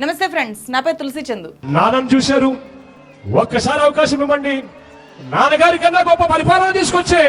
నమస్తే ఫ్రెండ్స్ నా పేరు తులసి చందు. నాన్నను చూశారు. ఒక్కసారి అవకాశం ఇవ్వండి. నాన్నగారి కన్నా గొప్ప పరిపాలన తీసుకొచ్చే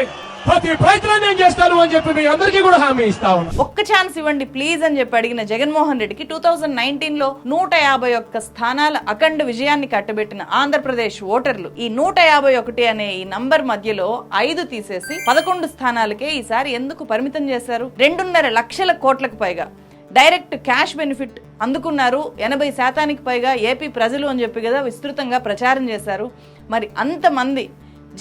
ప్రతి ప్రయత్నం నేను చేస్తాను అని చెప్పి మీ అందరికీ కూడా హామీ ఇస్తా ఒక్క ఛాన్స్ ఇవ్వండి ప్లీజ్ అని చెప్పి అడిగిన జగన్మోహన్ రెడ్డికి టూ థౌజండ్ నైన్టీన్లో నూట యాభై ఒక్క స్థానాల అఖండ విజయాన్ని కట్టబెట్టిన ఆంధ్రప్రదేశ్ ఓటర్లు ఈ నూట యాభై ఒకటి అనే ఈ నంబర్ మధ్యలో ఐదు తీసేసి పదకొండు స్థానాలకే ఈసారి ఎందుకు పరిమితం చేశారు? రెండున్నర లక్షల కోట్లకు పైగా. డైరెక్ట్ క్యాష్ బెనిఫిట్ అందుకున్నారు. ఎనభై శాతానికి పైగా ఏపీ ప్రజలు అని చెప్పి కదా విస్తృతంగా ప్రచారం చేశారు. మరి అంతమంది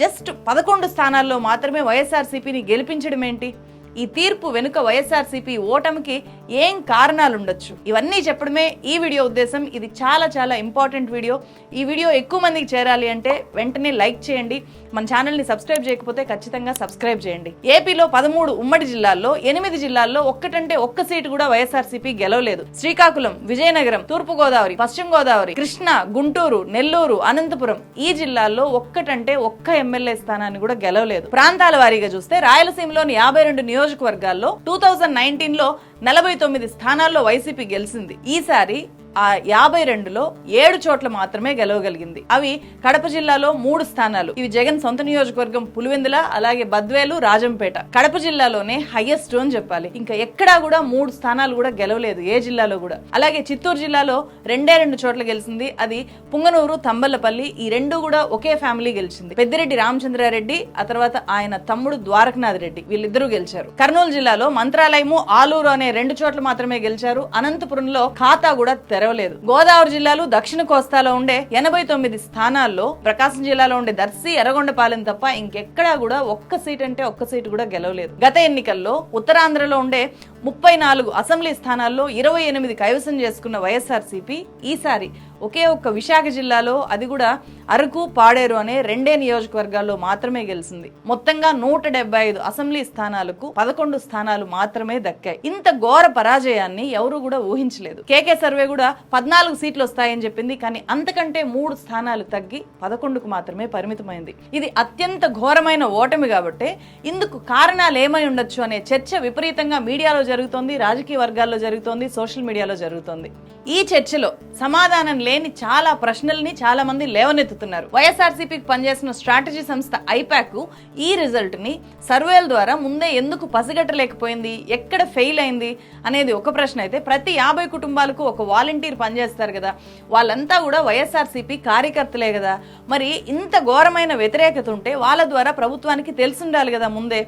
జస్ట్ పదకొండు స్థానాల్లో మాత్రమే వైఎస్ఆర్సీపీని గెలిపించడం ఏంటి ఈ తీర్పు వెనుక వైఎస్ఆర్సీపీ ఓటమికి ఏం కారణాలుండొచ్చు? ఇవన్నీ చెప్పడమే ఈ వీడియో ఉద్దేశం. ఇది చాలా చాలా ఇంపార్టెంట్ వీడియో. ఈ వీడియో ఎక్కువ మందికి చేరాలి అంటే వెంటనే లైక్ చేయండి. మన ఛానల్ని సబ్స్క్రైబ్ చేయకపోతే ఖచ్చితంగా సబ్స్క్రైబ్ చేయండి. ఏపీలో పదమూడు ఉమ్మడి జిల్లాల్లో ఎనిమిది జిల్లాల్లో ఒక్కటంటే ఒక్క సీటు కూడా వైఎస్ఆర్సీపీ గెలవలేదు. శ్రీకాకుళం విజయనగరం తూర్పు గోదావరి పశ్చిమ గోదావరి కృష్ణ గుంటూరు నెల్లూరు అనంతపురం ఈ జిల్లాల్లో ఒక్కటంటే ఒక్క ఎమ్మెల్యే స్థానాన్ని కూడా గెలవలేదు. ప్రాంతాల వారీగా చూస్తే రాయలసీమలోని యాభై రెండు నియోజకవర్గాల్లో టూ థౌజండ్ నైన్టీన్లో నలభై తొమ్మిది స్థానాల్లో వైసీపీ గెలిచింది. ఈసారి ఆ యాభై రెండులో ఏడు చోట్ల మాత్రమే గెలవగలిగింది. అవి కడప జిల్లాలో మూడు స్థానాలు. ఇవి జగన్ సొంత నియోజకవర్గం పులివెందుల అలాగే బద్వేలు రాజంపేట. కడప జిల్లాలోనే హైయెస్ట్ అని చెప్పాలి. ఇంకా ఎక్కడా కూడా మూడు స్థానాలు కూడా గెలవలేదు ఏ జిల్లాలో కూడా. అలాగే చిత్తూరు జిల్లాలో రెండే రెండు చోట్ల గెలిచింది. అది పుంగనూరు తంబలపల్లి ఈ రెండు కూడా ఒకే ఫ్యామిలీ గెలిచింది. పెద్దిరెడ్డి రామచంద్రారెడ్డి ఆ తర్వాత ఆయన తమ్ముడు ద్వారకనాథ్ రెడ్డి వీళ్ళిద్దరూ గెలిచారు. కర్నూలు జిల్లాలో మంత్రాలయము ఆలూరు అనే రెండు చోట్ల మాత్రమే గెలిచారు. అనంతపురంలో ఖాతా కూడా తెరవలేదు. గోదావరి జిల్లాలో దక్షిణ కోస్తాలో ఉండే ఎనభై తొమ్మిది స్థానాల్లో ప్రకాశం జిల్లాలో ఉండే దర్శి ఎర్రగొండపాలెం తప్ప ఇంకెక్కడా కూడా ఒక్క సీట్ అంటే ఒక్క సీటు కూడా గెలవలేదు. గత ఎన్నికల్లో ఉత్తరాంధ్రలో ఉండే ముప్పై నాలుగు అసెంబ్లీ స్థానాల్లో ఇరవై ఎనిమిది కైవసం చేసుకున్న వైఎస్ఆర్సీపీ ఈసారి ఒకే ఒక్క విశాఖ జిల్లాలో అది కూడా అరకు పాడేరు అనే రెండే నియోజకవర్గాల్లో మాత్రమే గెలిచింది. మొత్తంగా నూట డెబ్బై ఐదు అసెంబ్లీ స్థానాలకు పదకొండు స్థానాలు మాత్రమే దక్కాయి. ఇంత ఘోర పరాజయాన్ని ఎవరు కూడా ఊహించలేదు. కేకే సర్వే కూడా పద్నాలుగు సీట్లు వస్తాయని చెప్పింది కానీ అంతకంటే మూడు స్థానాలు తగ్గి పదకొండుకు మాత్రమే పరిమితమైంది. ఇది అత్యంత ఘోరమైన ఓటమి కాబట్టి ఇందుకు కారణాలు ఏమై ఉండొచ్చు అనే చర్చ విపరీతంగా మీడియాలో జరుగుతోంది రాజకీయ వర్గాల్లో జరుగుతోంది సోషల్ మీడియాలో జరుగుతోంది. ఈ చర్చలో సమాధానం లేని చాలా ప్రశ్నల్ని చాలా మంది లేవనెత్తుతున్నారు. వైఎస్ఆర్సీపీకి పనిచేసిన స్ట్రాటజీ సంస్థ ఐపాక్ ఈ రిజల్ట్ని సర్వేల ద్వారా ముందే ఎందుకు పసిగట్టలేకపోయింది ఎక్కడ ఫెయిల్ అయింది అనేది ఒక ప్రశ్న అయితే ప్రతి యాభై కుటుంబాలకు ఒక వాలంటీర్ పనిచేస్తారు కదా. వాళ్ళంతా కూడా వైఎస్ఆర్సీపీ కార్యకర్తలే కదా. మరి ఇంత ఘోరమైన వ్యతిరేకత ఉంటే వాళ్ళ ద్వారా ప్రభుత్వానికి తెలిసుండాలి కదా ముందే.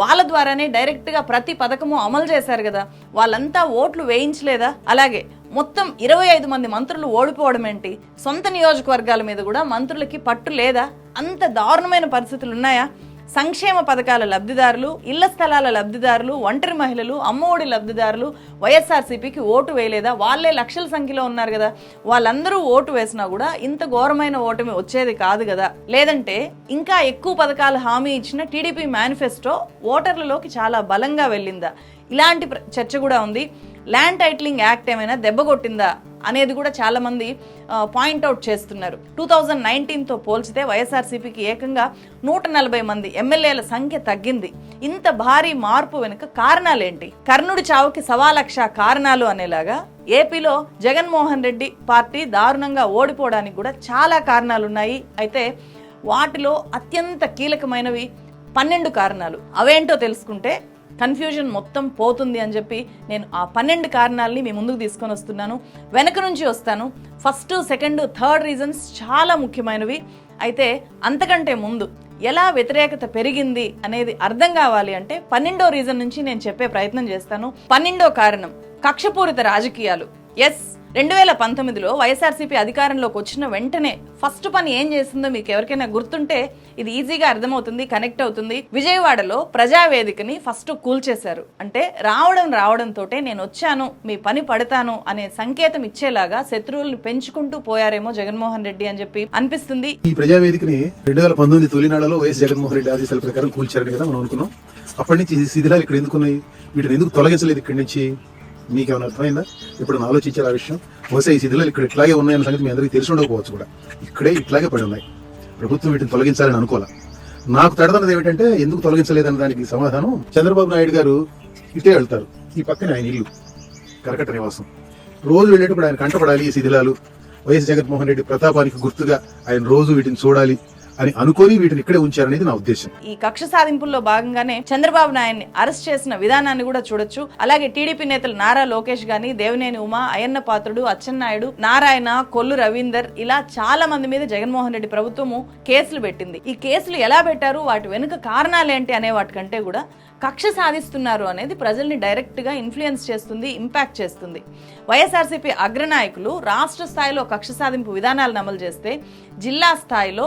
వాళ్ళ ద్వారానే డైరెక్ట్గా ప్రతి పథకము అమలు చేశారు కదా. వాళ్ళంతా ఓట్లు వేయించలేదా? అలాగే మొత్తం ఇరవై ఐదు మంది మంత్రులు ఓడిపోవడం ఏంటి? సొంత నియోజకవర్గాల మీద కూడా మంత్రులకి పట్టు లేదా? అంత దారుణమైన పరిస్థితులు ఉన్నాయా? సంక్షేమ పథకాల లబ్ధిదారులు ఇళ్ళ స్థలాల లబ్ధిదారులు ఒంటరి మహిళలు అమ్మఒడి లబ్ధిదారులు వైఎస్ఆర్సీపీకి ఓటు వేయలేదా? వాళ్ళే లక్షల సంఖ్యలో ఉన్నారు కదా. వాళ్ళందరూ ఓటు వేసినా కూడా ఇంత ఘోరమైన ఓటమి వచ్చేది కాదు కదా. లేదంటే ఇంకా ఎక్కువ పథకాలు హామీ ఇచ్చిన టీడీపీ మేనిఫెస్టో ఓటర్లలోకి చాలా బలంగా వెళ్ళిందా? ఇలాంటి చర్చ కూడా ఉంది. ల్యాండ్ టైటిలింగ్ యాక్ట్ ఏమైనా దెబ్బ కొట్టిందా అనేది కూడా చాలామంది పాయింట్అవుట్ చేస్తున్నారు. టూ థౌజండ్ నైన్టీన్తో పోల్చితే వైఎస్ఆర్సీపీకి ఏకంగా నూట నలభై మంది ఎమ్మెల్యేల సంఖ్య తగ్గింది. ఇంత భారీ మార్పు వెనుక కారణాలేంటి? కర్ణుడి చావుకి సవాలక్ష కారణాలు అనేలాగా ఏపీలో జగన్మోహన్ రెడ్డి పార్టీ దారుణంగా ఓడిపోవడానికి కూడా చాలా కారణాలు ఉన్నాయి అయితే వాటిలో అత్యంత కీలకమైనవి పన్నెండు కారణాలు. అవేంటో తెలుసుకుంటే కన్ఫ్యూజన్ మొత్తం పోతుంది అని చెప్పి నేను ఆ పన్నెండు కారణాలని మీ ముందుకు తీసుకొని వస్తున్నాను. వెనక నుంచి వస్తాను. ఫస్ట్ సెకండ్ థర్డ్ రీజన్స్ చాలా ముఖ్యమైనవి. అయితే అంతకంటే ముందు ఎలా వ్యతిరేకత పెరిగింది అనేది అర్థం కావాలి అంటే పన్నెండో రీజన్ నుంచి నేను చెప్పే ప్రయత్నం చేస్తాను. పన్నెండో కారణం కక్షపూరిత రాజకీయాలు. ఎస్ రెండు వేల పంతొమ్మిదిలో వైఎస్ఆర్సీపీ అధికారంలోకి వచ్చిన వెంటనే ఫస్ట్ పని ఏం చేసిందో మీకు ఎవరికైనా గుర్తుంటే ఇది ఈజీగా అర్థమవుతుంది కనెక్ట్ అవుతుంది. విజయవాడలో ప్రజావేదికని ఫస్ట్ కూల్చేశారు అంటే రావడం రావడంతో నేను వచ్చాను మీ పని పడతాను అనే సంకేతం ఇచ్చేలాగా శత్రువుల్ని పెంచుకుంటూ పోయారేమో జగన్మోహన్ రెడ్డి అని చెప్పి అనిపిస్తుంది. ఈ ప్రజావేదికని రెండు వేల పంతొమ్మిది తొలినాడలో వైఎస్ జగన్మోహన్ రెడ్డి ఆదేశాల ప్రకారం కూల్చారని కదా మనం అనుకున్నాం. అప్పటి నుంచి శిథిలాలు ఇక్కడ ఎందుకున్నాయి వీటిని ఎందుకు తొలగించలేదు ఇక్కడి నుంచి? మీకు ఏమైనా అర్థమైందా? ఇప్పుడు ఆలోచించారు ఆ విషయం. బహుశా ఈ శిథిలాలు ఇక్కడ ఇట్లాగే ఉన్నాయన్న సంగతి మీ అందరికీ తెలిసి ఉండకపోవచ్చు కూడా. ఇక్కడే ఇట్లాగే పడి ఉన్నాయి. ప్రభుత్వం వీటిని తొలగించాలని అనుకోలే నాకు తడదన్నది ఏమిటంటే ఎందుకు తొలగించలేదన్న దానికి సమాధానం చంద్రబాబు నాయుడు గారు ఇటే వెళ్తారు. ఈ పక్కనే ఆయన ఇల్లు కరకట్ట నివాసం. రోజు వెళ్ళేటప్పుడు ఆయన కంటపడాలి ఈ శిథిలాలు. వైఎస్ జగన్మోహన్ రెడ్డి ప్రతాపానికి గుర్తుగా ఆయన రోజు వీటిని చూడాలి. అని అనుకొని వీటిని ఇక్కడే ఉంచారనేది నా ఉద్దేశం. ఈ కక్ష సాధింపుల్లో భాగంగానే చంద్రబాబు నాయుడిని అరెస్ట్ చేసిన విధానాన్ని కూడా చూడొచ్చు. అలాగే టీడీపీ నేతలు నారా లోకేష్ గాని దేవినేని ఉమా అయ్యన్న పాత్రుడు అచ్చెన్నాయుడు నారాయణ కొల్లు రవీందర్ ఇలా చాలా మంది మీద జగన్మోహన్ రెడ్డి ప్రభుత్వము కేసులు పెట్టింది. ఈ కేసులు ఎలా పెట్టారు? వాటి వెనుక కారణాలేంటి అనే వాటికంటే కూడా కక్ష సాధిస్తున్నారు అనేది ప్రజల్ని డైరెక్ట్గా ఇన్ఫ్లుయెన్స్ చేస్తుంది ఇంపాక్ట్ చేస్తుంది. వైఎస్ఆర్సీపీ అగ్రనాయకులు రాష్ట్ర స్థాయిలో కక్ష సాధింపు విధానాలను అమలు చేస్తే జిల్లా స్థాయిలో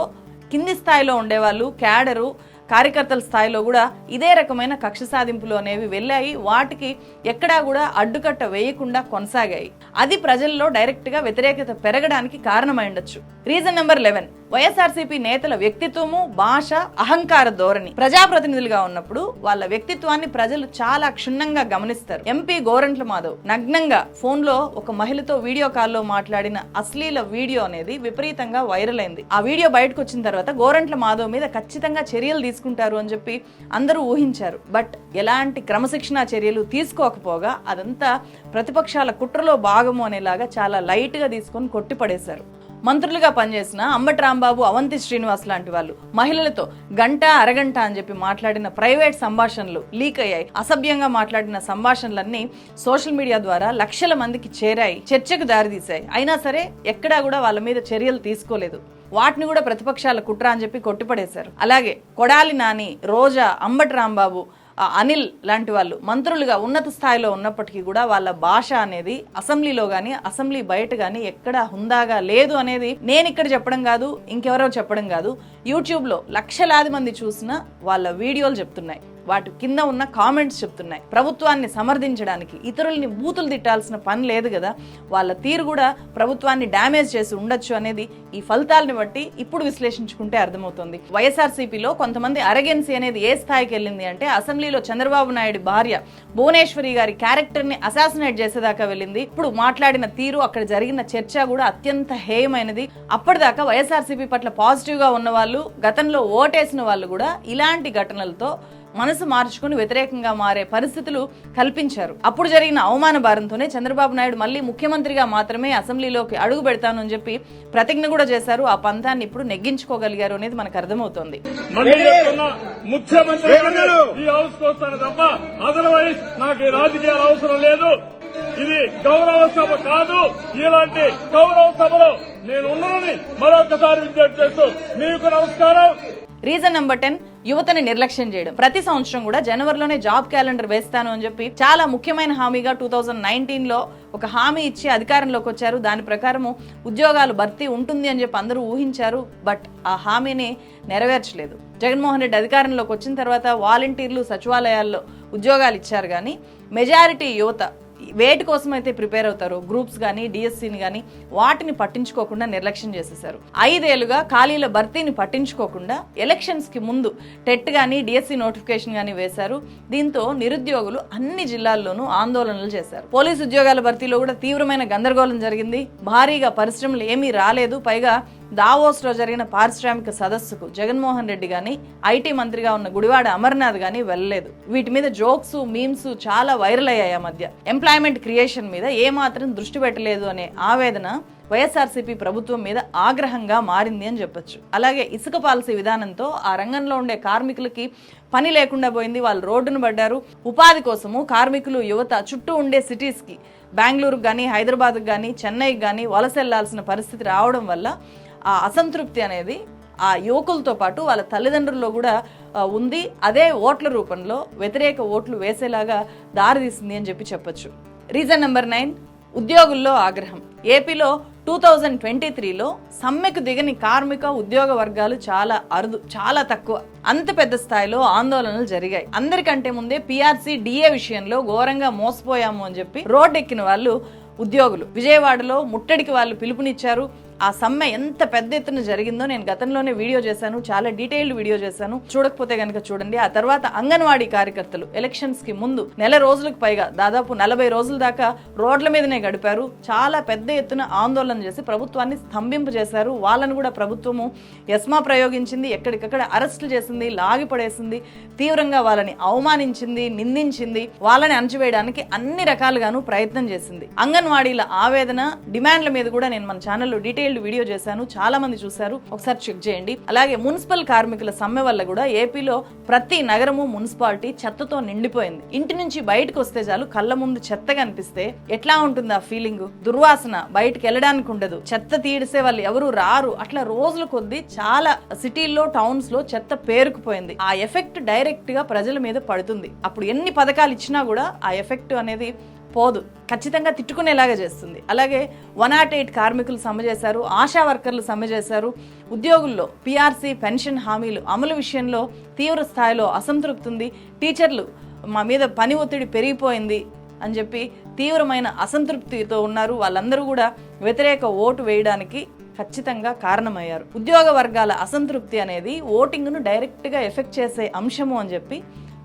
కింది స్థాయిలో ఉండేవాళ్ళు క్యాడరు కార్యకర్తల స్థాయిలో కూడా ఇదే రకమైన కక్ష సాధింపులు అనేవి వెళ్ళాయి. వాటికి ఎక్కడా కూడా అడ్డుకట్ట వేయకుండా కొనసాగాయి. అది ప్రజల్లో డైరెక్ట్గా వ్యతిరేకత పెరగడానికి కారణమై ఉండొచ్చు. Reason number eleven. వైఎస్ఆర్సీపీ నేతల వ్యక్తిత్వము భాష అహంకార ధోరణి. ప్రజాప్రతినిధులుగా ఉన్నప్పుడు వాళ్ళ వ్యక్తిత్వాన్ని ప్రజలు చాలా క్షుణ్ణంగా గమనిస్తారు. ఎంపీ గోరంట్ల మాధవ్ నగ్నంగా ఫోన్లో ఒక మహిళతో వీడియో కాల్లో మాట్లాడిన అశ్లీల వీడియో అనేది విపరీతంగా వైరల్ అయింది. ఆ వీడియో బయటకు వచ్చిన తర్వాత గోరంట్ల మాధవ్ మీద ఖచ్చితంగా చర్యలు తీసుకుంటారు అని చెప్పి అందరూ ఊహించారు. బట్ ఎలాంటి క్రమశిక్షణా చర్యలు తీసుకోకపోగా అదంతా ప్రతిపక్షాల కుట్రలో భాగము అనేలాగా చాలా లైట్గా తీసుకొని కొట్టిపడేశారు. మంత్రులుగా పనిచేసిన అంబటి రాంబాబు అవంతి శ్రీనివాస్ లాంటి వాళ్ళు. మహిళలతో గంట అరగంట అని చెప్పి మాట్లాడిన ప్రైవేట్ సంభాషణలు లీక్ అయ్యాయి. అసభ్యంగా మాట్లాడిన సంభాషణలన్నీ సోషల్ మీడియా ద్వారా లక్షల మందికి చేరాయి చర్చకు దారితీశాయి. అయినా సరే ఎక్కడా కూడా వాళ్ళ మీద చర్యలు తీసుకోలేదు. వాటిని కూడా ప్రతిపక్షాల కుట్ర అని చెప్పి కొట్టిపడేశారు. అలాగే కొడాలి నాని రోజా అంబటి రాంబాబు అనిల్ లాంటి వాళ్ళు మంత్రులుగా ఉన్నత స్థాయిలో ఉన్నప్పటికీ కూడా వాళ్ళ భాష అనేది అసెంబ్లీలో కానీ అసెంబ్లీ బయట కానీ ఎక్కడ హుందాగా లేదు అనేది నేను ఇక్కడ చెప్పడం కాదు ఇంకెవరో చెప్పడం కాదు. యూట్యూబ్లో లక్షలాది మంది చూసిన వాళ్ళ వీడియోలు చెప్తున్నాయి. వాటి కింద ఉన్న కామెంట్స్ చెప్తున్నాయి. ప్రభుత్వాన్ని సమర్థించడానికి ఇతరుల్ని బూతులు తిట్టాల్సిన పని లేదు కదా. వాళ్ళ తీరు కూడా ప్రభుత్వాన్ని డ్యామేజ్ చేసి ఉండొచ్చు అనేది ఈ ఫలితాలను బట్టి ఇప్పుడు విశ్లేషించుకుంటే అర్థమవుతుంది. వైఎస్ఆర్సీపీలో కొంతమంది అరగెన్సీ అనేది ఏ స్థాయికి వెళ్ళింది అంటే అసెంబ్లీలో చంద్రబాబు నాయుడు భార్య భువనేశ్వరి గారి క్యారెక్టర్ని అసాసినేట్ చేసేదాకా వెళ్ళింది. ఇప్పుడు మాట్లాడిన తీరు అక్కడ జరిగిన చర్చ కూడా అత్యంత హేయమైనది. అప్పటిదాకా వైఎస్ఆర్సీపీ పట్ల పాజిటివ్గా ఉన్న వాళ్ళు గతంలో ఓటేసిన వాళ్ళు కూడా ఇలాంటి ఘటనలతో మనసు మార్చుకుని వ్యతిరేకంగా మారే పరిస్థితులు కల్పించారు. అప్పుడు జరిగిన అవమాన భారంతోనే చంద్రబాబు నాయుడు మళ్ళీ ముఖ్యమంత్రిగా మాత్రమే అసెంబ్లీలోకి అడుగు పెడతాను అని చెప్పి ప్రతిజ్ఞ కూడా చేశారు. ఆ పంతాన్ని ఇప్పుడు నెగ్గించుకోగలిగారు అనేది మనకు అర్థమవుతోంది. ముఖ్యమంత్రి తప్ప అదర్వైజ్ నాకు రాజకీయాలు అవసరం లేదు. ఇది గౌరవ సభ కాదు. ఇలాంటి గౌరవ సభలో నేను ఉన్నానని మరొకసారి విజ్ఞప్తి చేస్తూ మీకు నమస్కారం. రీజన్ నెంబర్ టెన్ యువతని నిర్లక్ష్యం చేయడం. ప్రతి సంవత్సరం కూడా జనవరిలోనే జాబ్ క్యాలెండర్ వేస్తాను అని చెప్పి చాలా ముఖ్యమైన హామీగా టూ థౌజండ్ నైన్టీన్లో ఒక హామీ ఇచ్చి అధికారంలోకి వచ్చారు. దాని ప్రకారము ఉద్యోగాలు భర్తీ ఉంటుంది అని చెప్పి అందరూ ఊహించారు. బట్ ఆ హామీని నెరవేర్చలేదు. జగన్మోహన్ రెడ్డి అధికారంలోకి వచ్చిన తర్వాత వాలంటీర్లు సచివాలయాల్లో ఉద్యోగాలు ఇచ్చారు కానీ మెజారిటీ యువత వేటి కోసం అయితే ప్రిపేర్ అవుతారో గ్రూప్స్ కానీ డిఎస్సిని కానీ వాటిని పట్టించుకోకుండా నిర్లక్ష్యం చేసేసారు ఐదేళ్ళుగా ఖాళీల భర్తీని పట్టించుకోకుండా ఎలక్షన్స్కి ముందు టెట్ కానీ డిఎస్సి నోటిఫికేషన్ కానీ వేశారు. దీంతో నిరుద్యోగులు అన్ని జిల్లాల్లోనూ ఆందోళనలు చేశారు. పోలీసు ఉద్యోగాల భర్తీలో కూడా తీవ్రమైన గందరగోళం జరిగింది. భారీగా పరిశ్రమలు ఏమీ రాలేదు. పైగా దావోస్లో జరిగిన పారిశ్రామిక సదస్సుకు జగన్మోహన్ రెడ్డి కానీ ఐటీ మంత్రిగా ఉన్న గుడివాడ అమర్నాథ్ కానీ వెళ్ళలేదు. వీటి మీద జోక్స్ మీమ్స్ చాలా వైరల్ అయ్యాయి ఆ మధ్య. ఎంప్లాయ్మెంట్ క్రియేషన్ మీద ఏ మాత్రం దృష్టి పెట్టలేదు అనే ఆవేదన వైఎస్ఆర్సీపీ ప్రభుత్వం మీద ఆగ్రహంగా మారింది అని చెప్పొచ్చు. అలాగే ఇసుక పాలసీ విధానంతో ఆ రంగంలో ఉండే కార్మికులకి పని లేకుండా పోయింది. వాళ్ళు రోడ్డును పడ్డారు. ఉపాధి కోసము కార్మికులు యువత చుట్టూ ఉండే సిటీస్కి బెంగళూరుకు కానీ హైదరాబాద్కు కానీ చెన్నైకి కానీ వలస వెళ్ళాల్సిన పరిస్థితి రావడం వల్ల ఆ అసంతృప్తి అనేది ఆ యువకులతో పాటు వాళ్ళ తల్లిదండ్రుల్లో కూడా ఉంది. అదే ఓట్ల రూపంలో వ్యతిరేక ఓట్లు వేసేలాగా దారితీసింది అని చెప్పి చెప్పొచ్చు. రీజన్ నెంబర్ నైన్ ఉద్యోగుల్లో ఆగ్రహం. ఏపీలో టూ థౌజండ్ ట్వంటీ త్రీలో సమ్మెకు దిగని కార్మిక ఉద్యోగ వర్గాలు చాలా అరుదు చాలా తక్కువ. అంత పెద్ద స్థాయిలో ఆందోళనలు జరిగాయి. అందరికంటే ముందే పీఆర్సీ డిఏ విషయంలో ఘోరంగా మోసపోయాము అని చెప్పి రోడ్డెక్కిన వాళ్ళు ఉద్యోగులు. విజయవాడలో ముట్టడికి వాళ్ళు పిలుపునిచ్చారు. ఆ సమ్మె ఎంత పెద్ద ఎత్తున జరిగిందో నేను గతంలోనే వీడియో చేశాను చాలా డీటెయిల్డ్ వీడియో చేశాను. చూడకపోతే కనుక చూడండి ఆ తర్వాత అంగన్వాడీ కార్యకర్తలు ఎలక్షన్స్కి ముందు నెల రోజులకు పైగా దాదాపు నలభై రోజుల దాకా రోడ్ల మీదనే గడిపారు. చాలా పెద్ద ఎత్తున ఆందోళన చేసి ప్రభుత్వాన్ని స్తంభింపు చేశారు. వాళ్ళని కూడా ప్రభుత్వము ఎస్మా ప్రయోగించింది ఎక్కడికక్కడ అరెస్టులు చేసింది లాగి పడేసింది తీవ్రంగా వాళ్ళని అవమానించింది నిందించింది వాళ్ళని అణచివేయడానికి అన్ని రకాలుగాను ప్రయత్నం చేసింది. అంగన్వాడీల ఆవేదన డిమాండ్ల మీద కూడా నేను మన ఛానల్లో డీటెయిల్డ్ వీడియో చేశాను చాలా మంది చూశారు. ఒకసారి చెక్ చేయండి. అలాగే మున్సిపల్ కార్మికుల సమ్మె వల్ల కూడా ఏపీలో ప్రతి నగరము మున్సిపాలిటీ చెత్తతో నిండిపోయింది. ఇంటి నుంచి బయటకు వస్తే చాలు కళ్ళ ముందు చెత్త కనిపిస్తే ఎట్లా ఉంటుంది ఆ ఫీలింగ్ దుర్వాసన బయటకు వెళ్ళడానికి ఉండదు. చెత్త తీడిసే వాళ్ళు ఎవరు రారు. అట్లా రోజుల కొద్దీ చాలా సిటీల్లో టౌన్స్లో చెత్త పేరుకుపోయింది. ఆ ఎఫెక్ట్ డైరెక్ట్గా ప్రజల మీద పడుతుంది. అప్పుడు ఎన్ని పథకాలు ఇచ్చినా కూడా ఆ ఎఫెక్ట్ అనేది పోదు. ఖచ్చితంగా తిట్టుకునేలాగా చేస్తుంది. అలాగే వన్ నాట్ ఎయిట్ కార్మికులు సమ్మె చేశారు ఆశా వర్కర్లు సమ్మె చేశారు. ఉద్యోగుల్లో పీఆర్సీ పెన్షన్ హామీలు అమలు విషయంలో తీవ్ర స్థాయిలో అసంతృప్తి ఉంది టీచర్లు మా మీద పని ఒత్తిడి పెరిగిపోయింది అని చెప్పి తీవ్రమైన అసంతృప్తితో ఉన్నారు. వాళ్ళందరూ కూడా వ్యతిరేక ఓటు వేయడానికి ఖచ్చితంగా కారణమయ్యారు. ఉద్యోగ వర్గాల అసంతృప్తి అనేది ఓటింగ్ను డైరెక్ట్గా ఎఫెక్ట్ చేసే అంశము అని చెప్పి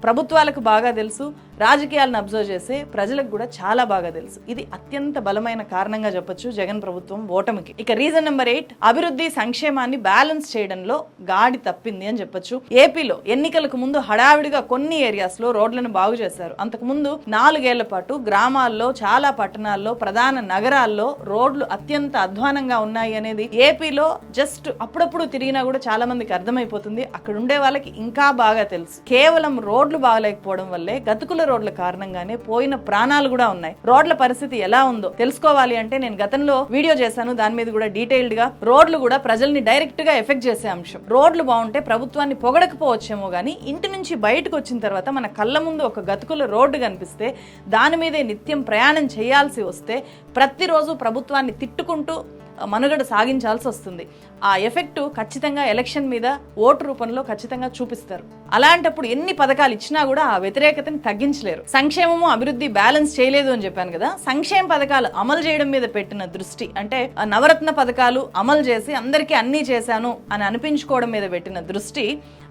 ప్రభుత్వాలకు బాగా తెలుసు రాజకీయాలను అబ్జర్వ్ చేసే ప్రజలకు కూడా చాలా బాగా తెలుసు. ఇది అత్యంత బలమైన కారణంగా చెప్పొచ్చు జగన్ ప్రభుత్వం ఓటమికి. ఇక రీజన్ నెంబర్ ఎయిట్ అభివృద్ధి సంక్షేమాన్ని బ్యాలెన్స్ చేయడంలో గాడి తప్పింది అని చెప్పొచ్చు. ఏపీలో ఎన్నికలకు ముందు హడావిడిగా కొన్ని ఏరియాస్లో రోడ్లను బాగు చేశారు. అంతకుముందు నాలుగేళ్ళ పాటు గ్రామాల్లో చాలా పట్టణాల్లో ప్రధాన నగరాల్లో రోడ్లు అత్యంత అధ్వానంగా ఉన్నాయి అనేది ఏపీలో జస్ట్ అప్పుడప్పుడు తిరిగినా కూడా చాలా మందికి అర్థమైపోతుంది. అక్కడ ఉండే వాళ్ళకి ఇంకా బాగా తెలుసు. కేవలం రోడ్లు బాగలేకపోవడం వల్లే గతుకుల రోడ్ల కారణంగానే పోయిన ప్రాణాలు కూడా ఉన్నాయి. రోడ్ల పరిస్థితి ఎలా ఉందో తెలుసుకోవాలి అంటే నేను గతంలో వీడియో చేశాను. దాని మీద కూడా డీటెయిల్డ్గా రోడ్లు కూడా ప్రజల్ని డైరెక్ట్గా ఎఫెక్ట్ చేసే అంశం. రోడ్లు బాగుంటే ప్రభుత్వాన్ని పొగడకపోవచ్చేమో కానీ ఇంటి నుంచి బయటకు వచ్చిన తర్వాత మన కళ్ళ ముందు ఒక గతుకుల రోడ్డు కనిపిస్తే దాని మీదే నిత్యం ప్రయాణం చేయాల్సి వస్తే ప్రతిరోజు ప్రభుత్వాన్ని తిట్టుకుంటూ మనుగడ సాగించాల్సి వస్తుంది. ఆ ఎఫెక్ట్ ఖచ్చితంగా ఎలక్షన్ మీద ఓటు రూపంలో ఖచ్చితంగా చూపిస్తారు. అలాంటప్పుడు ఎన్ని పథకాలు ఇచ్చినా కూడా ఆ వ్యతిరేకతని తగ్గించలేరు. సంక్షేమము అభివృద్ధి బ్యాలెన్స్ చేయలేదు అని చెప్పాను కదా సంక్షేమ పథకాలు అమలు చేయడం మీద పెట్టిన దృష్టి అంటే నవరత్న పథకాలు అమలు చేసి అందరికీ అన్నీ చేశాను అని అనిపించుకోవడం మీద పెట్టిన దృష్టి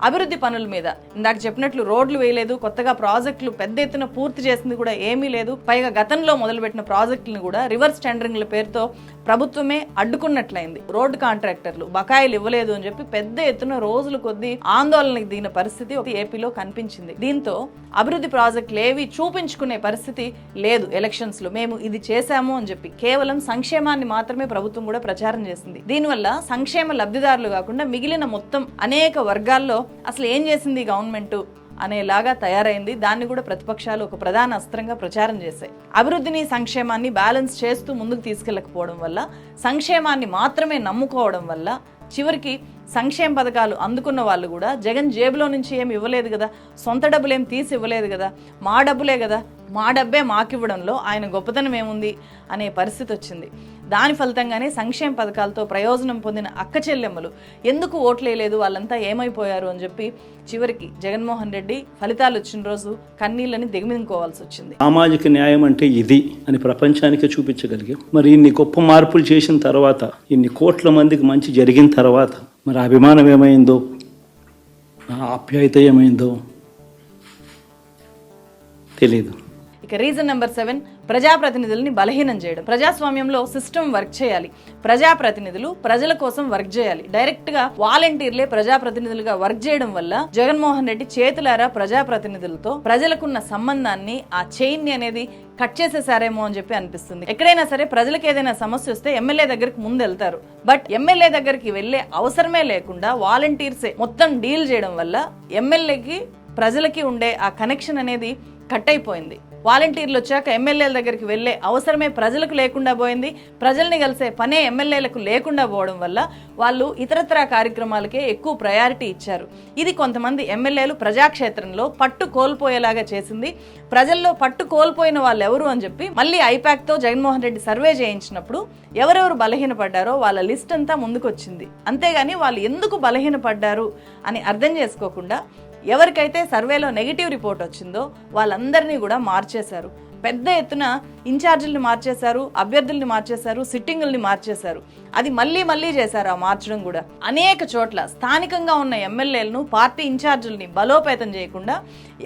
అభివృద్ధి పనుల మీద. ఇందాక చెప్పినట్లు రోడ్లు వేయలేదు కొత్తగా ప్రాజెక్టులు పెద్ద ఎత్తున పూర్తి చేసింది కూడా ఏమీ లేదు. పైగా గతంలో మొదలుపెట్టిన ప్రాజెక్టులను కూడా రివర్స్ టెండరింగ్ల పేరుతో ప్రభుత్వమే అడ్డుకున్నట్లయింది. రోడ్డు కాంట్రాక్టర్లు బకాయిలు ఇవ్వలేదు అని చెప్పి పెద్ద ఎత్తున రోజులు కొద్దీ ఆందోళనకు దిగిన పరిస్థితి ఒక ఏపీలో కనిపించింది. దీంతో అభివృద్ధి ప్రాజెక్టులు ఏవి చూపించుకునే పరిస్థితి లేదు. ఎలక్షన్స్లో మేము ఇది చేశాము అని చెప్పి కేవలం సంక్షేమాన్ని మాత్రమే ప్రభుత్వం కూడా ప్రచారం చేసింది. దీనివల్ల సంక్షేమ లబ్ధిదారులు కాకుండా మిగిలిన మొత్తం అనేక వర్గాల్లో అసలు ఏం చేసింది గవర్నమెంట్ అనేలాగా తయారైంది. దాన్ని కూడా ప్రతిపక్షాలు ఒక ప్రధాన అస్త్రంగా ప్రచారం చేశాయి. అభివృద్ధిని సంక్షేమాన్ని బ్యాలెన్స్ చేస్తూ ముందుకు తీసుకెళ్ళకపోవడం వల్ల సంక్షేమాన్ని మాత్రమే నమ్ముకోవడం వల్ల చివరికి సంక్షేమ పథకాలు అందుకున్న వాళ్ళు కూడా జగన్ జేబులో నుంచి ఏమి ఇవ్వలేదు కదా సొంత డబ్బులు ఏం తీసి ఇవ్వలేదు కదా మా డబ్బులే కదా మా డబ్బే మాకివ్వడంలో ఆయన గొప్పతనం ఏముంది అనే పరిస్థితి వచ్చింది. దాని ఫలితంగానే సంక్షేమ పథకాలతో ప్రయోజనం పొందిన అక్క చెల్లెమ్మలు. ఎందుకు ఓట్లేయలేదు? వాళ్ళంతా ఏమైపోయారు అని చెప్పి చివరికి జగన్మోహన్ రెడ్డి ఫలితాలు వచ్చిన రోజు కన్నీళ్ళని దిగమిందుకోవాల్సి వచ్చింది. సామాజిక న్యాయం అంటే ఇది అని ప్రపంచానికే చూపించగలిగాం. మరి ఇన్ని గొప్ప మార్పులు చేసిన తర్వాత ఇన్ని కోట్ల మందికి మంచి జరిగిన తర్వాత మరి అభిమానం ఏమైందో ఆప్యాయత ఏమైందో తెలీదు. రీజన్ నెంబర్ సెవెన్ ప్రజాప్రతినిధుల్ని బలహీనం చేయడం. ప్రజాస్వామ్యంలో సిస్టమ్ వర్క్ చేయాలి. ప్రజాప్రతినిధులు ప్రజల కోసం వర్క్ చేయాలి. డైరెక్ట్గా వాలంటీర్లే ప్రజాప్రతినిధులుగా వర్క్ చేయడం వల్ల జగన్మోహన్ రెడ్డి చేతులారా ప్రజాప్రతినిధులతో ప్రజలకున్న సంబంధాన్ని ఆ చైన్ అనేది కట్ చేసేసారేమో అని చెప్పి అనిపిస్తుంది. ఎక్కడైనా సరే ప్రజలకు ఏదైనా సమస్య వస్తే ఎమ్మెల్యే దగ్గరికి ముందు వెళ్తారు. బట్ ఎమ్మెల్యే దగ్గరికి వెళ్ళే అవసరమే లేకుండా వాలంటీర్సే మొత్తం డీల్ చేయడం వల్ల ఎమ్మెల్యేకి ప్రజలకి ఉండే ఆ కనెక్షన్ అనేది కట్ అయిపోయింది. వాలంటీర్లు వచ్చాక ఎమ్మెల్యేల దగ్గరికి వెళ్ళే అవసరమే ప్రజలకు లేకుండా పోయింది. ప్రజల్ని కలిసే పనే ఎమ్మెల్యేలకు లేకుండా పోవడం వల్ల వాళ్ళు ఇతరత్ర కార్యక్రమాలకే ఎక్కువ ప్రయారిటీ ఇచ్చారు. ఇది కొంతమంది ఎమ్మెల్యేలు ప్రజాక్షేత్రంలో పట్టు కోల్పోయేలాగా చేసింది. ప్రజల్లో పట్టు కోల్పోయిన వాళ్ళు ఎవరు అని చెప్పి మళ్ళీ ఐపాక్తో జగన్మోహన్ రెడ్డి సర్వే చేయించినప్పుడు ఎవరెవరు బలహీనపడ్డారో వాళ్ళ లిస్ట్ అంతా ముందుకొచ్చింది. అంతేగాని వాళ్ళు ఎందుకు బలహీనపడ్డారు అని అర్థం చేసుకోకుండా ఎవరికైతే సర్వేలో నెగిటివ్ రిపోర్ట్ వచ్చిందో వాళ్ళందరినీ కూడా మార్చేశారు. పెద్ద ఎత్తున ఇన్ఛార్జీలను మార్చేశారు అభ్యర్థుల్ని మార్చేశారు సిట్టింగుల్ని మార్చేశారు. అది మళ్ళీ మళ్ళీ చేశారు ఆ మార్చడం కూడా. అనేక చోట్ల స్థానికంగా ఉన్న ఎమ్మెల్యేలను పార్టీ ఇన్ఛార్జీలని బలోపేతం చేయకుండా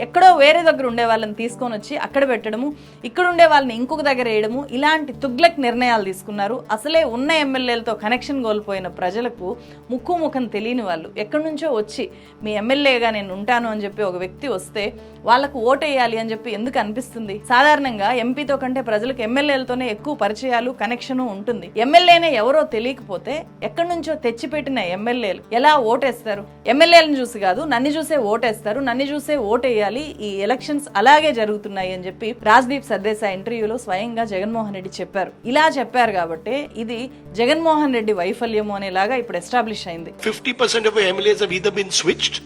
ఎక్కడో వేరే దగ్గర ఉండే వాళ్ళని తీసుకొని వచ్చి అక్కడ పెట్టడము ఇక్కడ ఉండే వాళ్ళని ఇంకొక దగ్గర వేయడము ఇలాంటి తుగ్లక్ నిర్ణయాలు తీసుకున్నారు. అసలే ఉన్న ఎమ్మెల్యేలతో కనెక్షన్ కోల్పోయిన ప్రజలకు ముక్కు ముఖం తెలియని వాళ్ళు. ఎక్కడి నుంచో వచ్చి మీ ఎమ్మెల్యేగా నేను ఉంటాను అని చెప్పి ఒక వ్యక్తి వస్తే వాళ్ళకు ఓటేయాలి అని చెప్పి ఎందుకు అనిపిస్తుంది? సాధారణ సాధారణంగా ఎంపీతో కంటే ప్రజలకు ఎమ్మెల్యేలతోనే ఎక్కువ పరిచయాలు కనెక్షన్ ఉంటుంది. ఎమ్మెల్యేనే ఎవరో తెలియకపోతే ఎక్కడి నుంచో తెచ్చిపెట్టిన ఎమ్మెల్యేలు ఎలా ఓటేస్తారు? ఎమ్మెల్యేలను చూసి కాదు నన్ను చూసే ఓటేస్తారు నన్ను చూసే ఓటేయాలి ఈ ఎలక్షన్స్ అలాగే జరుగుతున్నాయి అని చెప్పి రాజ్దీప్ సర్దేశాయ్ ఇంటర్వ్యూలో స్వయంగా జగన్మోహన్ రెడ్డి చెప్పారు. ఇలా చెప్పారు కాబట్టి ఇది జగన్మోహన్ రెడ్డి వైఫల్యము అనేలాగా ఇప్పుడు ఎస్టాబ్లిష్ అయింది. 50% of your MLAs have either been switched,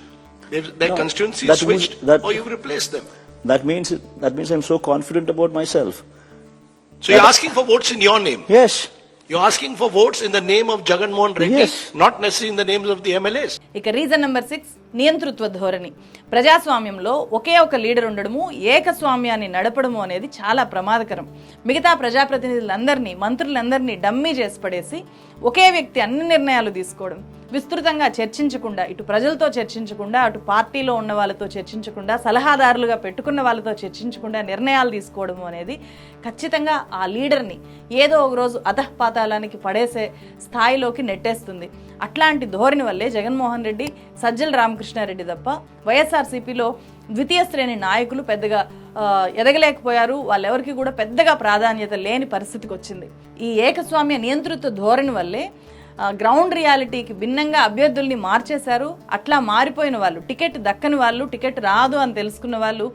their, their No, constituency that means switched, that- or you've replaced them. That means, that means I'm so confident about myself. So you're asking for votes in your name. Yes, You're asking for votes in the name of Jagan Mohan Reddy, Yes. not necessarily in the names of the MLAs. ఇక reason number six నియంతృత్వ ధోరణి ప్రజాస్వామ్యంలో ఒకే ఒక leader ఉండడము ఏకస్వామ్యాన్ని నడపడము అనేది చాలా ప్రమాదకరం మిగతా ప్రజాప్రతినిధులందరినీ మంత్రులందరినీ డమ్మీ చేసి పడేసి ఒకే వ్యక్తి అన్ని నిర్ణయాలు తీసుకోవడం విస్తృతంగా చర్చించకుండా ఇటు ప్రజలతో చర్చించకుండా అటు పార్టీలో ఉన్న వాళ్ళతో చర్చించకుండా సలహాదారులుగా పెట్టుకున్న వాళ్ళతో చర్చించకుండా నిర్ణయాలు తీసుకోవడం అనేది ఖచ్చితంగా ఆ లీడర్ని ఏదో ఒక రోజు అధఃపాతాళానికి పడేసే స్థాయిలోకి నెట్టేస్తుంది. అట్లాంటి ధోరణి వల్లే జగన్మోహన్ రెడ్డి సజ్జల రామకృష్ణారెడ్డి తప్ప వైఎస్ఆర్సీపీలో ద్వితీయ శ్రేణి నాయకులు పెద్దగా ఎదగలేకపోయారు. వాళ్ళెవరికి కూడా పెద్దగా ప్రాధాన్యత లేని పరిస్థితికి వచ్చింది ఈ ఏకస్వామ్య నియంతృత్వ ధోరణి వల్లే గ్రౌండ్ రియాలిటీకి భిన్నంగా అభ్యర్థుల్ని మార్చేశారు. అట్లా మారిపోయిన వాళ్ళు టికెట్ దక్కని వాళ్ళు టికెట్ రాదు అని తెలుసుకున్న వాళ్ళు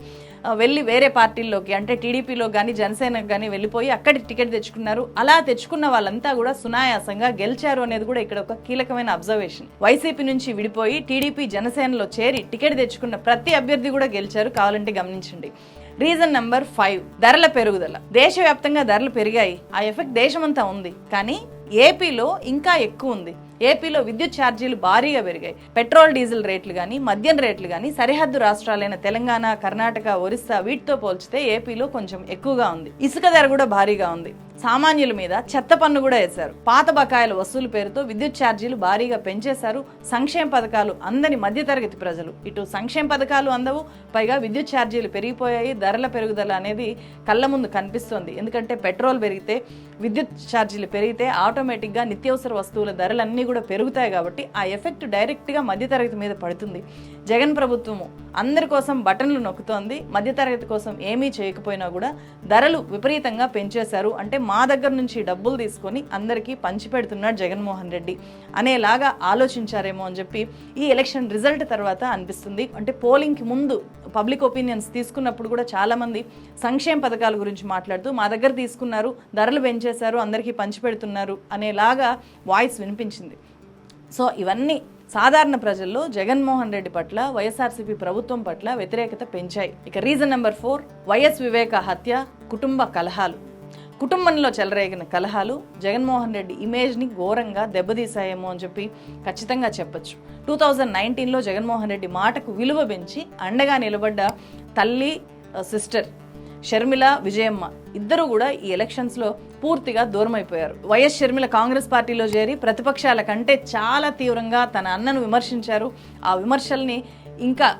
వెళ్ళి వేరే పార్టీల్లోకి అంటే టీడీపీలో కానీ జనసేనకు కానీ వెళ్ళిపోయి అక్కడి టికెట్ తెచ్చుకున్నారు. అలా తెచ్చుకున్న వాళ్ళంతా కూడా సునాయాసంగా గెలిచారు అనేది కూడా ఇక్కడ ఒక కీలకమైన అబ్జర్వేషన్ వైసీపీ నుంచి విడిపోయి టీడీపీ జనసేనలో చేరి టికెట్ తెచ్చుకున్న ప్రతి అభ్యర్థి కూడా గెలిచారు కావాలంటే గమనించండి. రీజన్ నెంబర్ ఫైవ్ ధరల పెరుగుదల. దేశవ్యాప్తంగా ధరలు పెరిగాయి. ఆ ఎఫెక్ట్ దేశమంతా ఉంది. కానీ ఏపీలో ఇంకా ఎక్కువ ఉంది. ఏపీలో విద్యుత్ ఛార్జీలు భారీగా పెరిగాయి. పెట్రోల్ డీజిల్ రేట్లు కానీ మద్యం రేట్లు కానీ సరిహద్దు రాష్ట్రాలైన తెలంగాణ కర్ణాటక ఒరిస్సా వీటితో పోల్చితే ఏపీలో కొంచెం ఎక్కువగా ఉంది. ఇసుక ధర కూడా భారీగా ఉంది. సామాన్యుల మీద చెత్త పన్ను కూడా వేశారు. పాత బకాయిల వసూలు పేరుతో విద్యుత్ ఛార్జీలు భారీగా పెంచేశారు. సంక్షేమ పథకాలు అందని మధ్యతరగతి ప్రజలు. ఇటు సంక్షేమ పథకాలు అందవు పైగా విద్యుత్ ఛార్జీలు పెరిగిపోయాయి. ధరల పెరుగుదల అనేది కళ్ళ ముందు కనిపిస్తోంది. ఎందుకంటే పెట్రోల్ పెరిగితే విద్యుత్ ఛార్జీలు పెరిగితే ఆటోమేటిక్గా నిత్యావసర వస్తువుల ధరలన్నీ కూడా పెరుగుతాయి కాబట్టి ఆ ఎఫెక్ట్ డైరెక్ట్గా మధ్యతరగతి మీద పడుతుంది. జగన్ ప్రభుత్వము అందరి కోసం బటన్లు నొక్కుతోంది మధ్యతరగతి కోసం ఏమీ చేయకపోయినా కూడా ధరలు విపరీతంగా పెంచేశారు. అంటే మా దగ్గర నుంచి డబ్బులు తీసుకొని అందరికీ పంచిపెడుతున్నాడు జగన్మోహన్ రెడ్డి అనేలాగా ఆలోచించారేమో అని చెప్పి ఈ ఎలక్షన్ రిజల్ట్ తర్వాత అనిపిస్తుంది. అంటే పోలింగ్కి ముందు పబ్లిక్ ఒపీనియన్స్ తీసుకున్నప్పుడు కూడా చాలామంది సంక్షేమ పథకాల గురించి మాట్లాడుతూ మా దగ్గర తీసుకున్నారు ధరలు పెంచేశారు అందరికీ పంచిపెడుతున్నారు అనేలాగా వాయిస్ వినిపించింది. సో ఇవన్నీ సాధారణ ప్రజల్లో జగన్మోహన్ రెడ్డి పట్ల వైఎస్ఆర్సీపీ ప్రభుత్వం పట్ల వ్యతిరేకత పెంచాయి. ఇక reason number four YS Viveka హత్య కుటుంబ కలహాలు. కుటుంబంలో చెలరేగిన కలహాలు జగన్మోహన్ రెడ్డి ఇమేజ్ని ఘోరంగా దెబ్బతీశాయేమో అని చెప్పి ఖచ్చితంగా చెప్పొచ్చు. టూ థౌజండ్ నైన్టీన్లో జగన్మోహన్ రెడ్డి మాటకు విలువ పెంచి అండగా నిలబడ్డ తల్లి సిస్టర్ షర్మిల విజయమ్మ ఇద్దరు కూడా ఈ ఎలక్షన్స్లో పూర్తిగా దూరమైపోయారు. వైఎస్ షర్మిల కాంగ్రెస్ పార్టీలో చేరి ప్రతిపక్షాల కంటే చాలా తీవ్రంగా తన అన్నను విమర్శించారు. ఆ విమర్శల్ని ఇంకా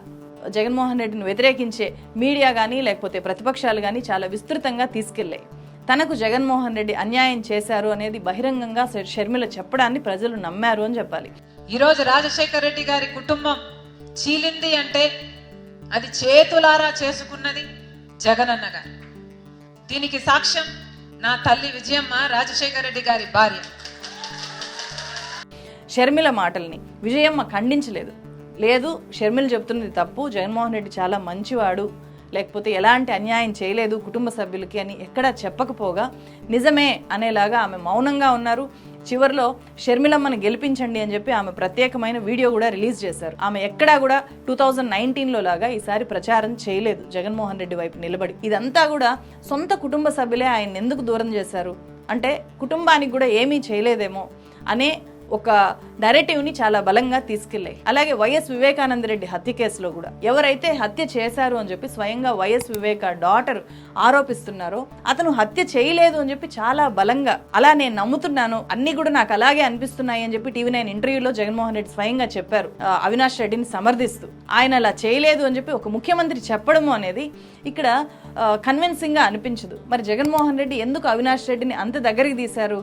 జగన్మోహన్ రెడ్డిని వ్యతిరేకించే మీడియా కానీ లేకపోతే ప్రతిపక్షాలు కానీ చాలా విస్తృతంగా తీసుకెళ్ళాయి తనకు జగన్మోహన్ రెడ్డి అన్యాయం చేశారు అనేది బహిరంగంగా షర్మిల చెప్పడాన్ని ప్రజలు నమ్మారు అని చెప్పాలి. ఈరోజు రాజశేఖర రెడ్డి గారి కుటుంబం చీలింది అంటే అది చేతులారా చేసుకున్నది. జగనన్న గారు దీనికి సాక్ష్యం నా తల్లి విజయమ్మ రాజశేఖర రెడ్డి గారి భార్య. షర్మిల మాటల్ని విజయమ్మ ఖండించలేదు. లేదు షర్మిల చెప్తున్నది తప్పు. జగన్మోహన్ రెడ్డి చాలా మంచివాడు. లేకపోతే ఎలాంటి అన్యాయం చేయలేదు కుటుంబ సభ్యులకి అని ఎక్కడా చెప్పకపోగా నిజమే అనేలాగా ఆమె మౌనంగా ఉన్నారు. చివరిలో షర్మిలమ్మని గెలిపించండి అని చెప్పి ఆమె ప్రత్యేకమైన వీడియో కూడా రిలీజ్ చేశారు. ఆమె ఎక్కడా కూడా టూ థౌజండ్ నైన్టీన్లో లాగా ఈసారి ప్రచారం చేయలేదు. జగన్మోహన్ రెడ్డి వైపు నిలబడి. ఇదంతా కూడా సొంత కుటుంబ సభ్యులే ఆయన ఎందుకు దూరం చేశారు? అంటే కుటుంబానికి కూడా ఏమీ చేయలేదేమో అనే ఒక narrative ని చాలా బలంగా తీసుకెళ్ళాయి అలాగే వైఎస్ వివేకానంద రెడ్డి హత్య కేసులో కూడా. ఎవరైతే హత్య చేశారు అని చెప్పి స్వయంగా వైఎస్ వివేక డాటర్ ఆరోపిస్తున్నారో అతను హత్య చేయలేదు అని చెప్పి చాలా బలంగా అలా నేను నమ్ముతున్నాను అన్ని కూడా నాకు అలాగే అనిపిస్తున్నాయి అని చెప్పి టీవీ నైన్ ఇంటర్వ్యూలో జగన్మోహన్ రెడ్డి స్వయంగా చెప్పారు అవినాష్ రెడ్డిని సమర్థిస్తూ. ఆయన అలా చేయలేదు అని చెప్పి ఒక ముఖ్యమంత్రి చెప్పడము అనేది ఇక్కడ కన్విన్సింగ్గా అనిపించదు. మరి జగన్మోహన్ రెడ్డి ఎందుకు అవినాష్ రెడ్డిని అంత దగ్గరికి తీశారు